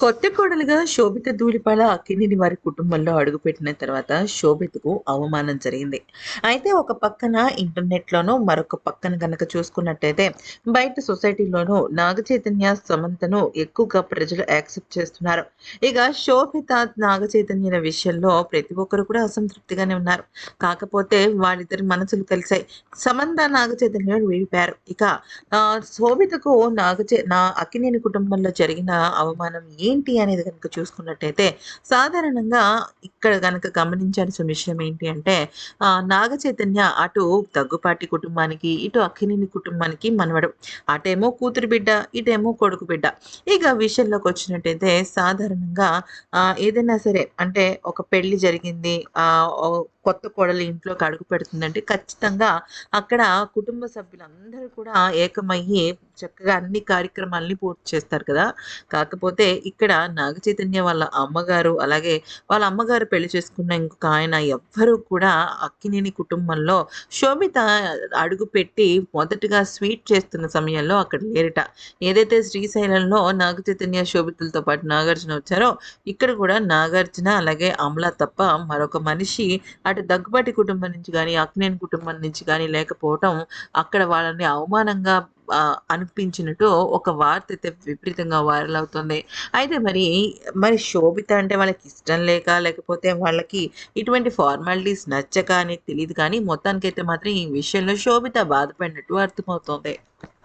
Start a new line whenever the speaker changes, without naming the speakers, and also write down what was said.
కొత్త కోడలుగా శోభిత ధూళిపాల అక్కినేని వారి కుటుంబంలో అడుగుపెట్టిన తర్వాత శోభితకు అవమానం జరిగింది. అయితే ఒక పక్కన ఇంటర్నెట్లోనూ మరొక పక్కన కనుక చూసుకున్నట్టయితే బయట సొసైటీలోనూ నాగ చైతన్య సమంతను ఎక్కువగా ప్రజలు యాక్సెప్ట్ చేస్తున్నారు. ఇక శోభిత నాగ చైతన్య విషయంలో ప్రతి ఒక్కరు కూడా అసంతృప్తిగానే ఉన్నారు. కాకపోతే వాళ్ళిద్దరి మనసులు కలిసాయి సమంత నాగ చైతన్య విడిపారు ఇక ఆ, శోభితకు నాగచై నా అక్కినేని కుటుంబంలో జరిగిన అవమానం ఏంటి అనేది కనుక చూసుకున్నట్టయితే సాధారణంగా ఇక్కడ కనుక గమనించాల్సిన విషయం ఏంటి అంటే నాగ చైతన్య అటు దగ్గుపాటి కుటుంబానికి ఇటు అక్కినేని కుటుంబానికి మనవడు. అటేమో కూతురు బిడ్డ ఇటేమో కొడుకు బిడ్డ. ఇక విషయంలోకి వచ్చినట్టయితే సాధారణంగా ఏదైనా సరే అంటే ఒక పెళ్ళి జరిగింది కొత్త కోడలు ఇంట్లోకి అడుగు పెడుతుందంటే ఖచ్చితంగా అక్కడ కుటుంబ సభ్యులందరూ కూడా ఏకమయ్యి చక్కగా అన్ని కార్యక్రమాలని పూర్తి చేస్తారు కదా. కాకపోతే ఇక్కడ నాగ చైతన్య వాళ్ళ అమ్మగారు అలాగే వాళ్ళ అమ్మగారు పెళ్ళి చేసుకున్న ఇంకొక ఆయన ఎవ్వరూ కూడా అక్కినేని కుటుంబంలో శోభిత అడుగు పెట్టి మొదటగా స్వీట్ చేస్తున్న సమయంలో అక్కడ లేరట. ఏదైతే శ్రీశైలంలో నాగ చైతన్య శోభితులతో పాటు నాగార్జున వచ్చారో ఇక్కడ కూడా నాగార్జున అలాగే అమల తప్ప మరొక మనిషి అటు దగ్గుబాటి కుటుంబం నుంచి కానీ అక్కినేని కుటుంబం నుంచి కానీ లేకపోవటం అక్కడ వాళ్ళని అవమానంగా అనిపించినట్టు ఒక వార్త అయితే విపరీతంగా వైరల్ అవుతుంది. అయితే మరి మరి శోభిత అంటే వాళ్ళకి ఇష్టం లేక లేకపోతే వాళ్ళకి ఇటువంటి ఫార్మాలిటీస్ నచ్చక అని తెలియదు కానీ మొత్తానికైతే మాత్రం ఈ విషయంలో శోభిత బాధపడినట్టు అర్థమవుతుంది.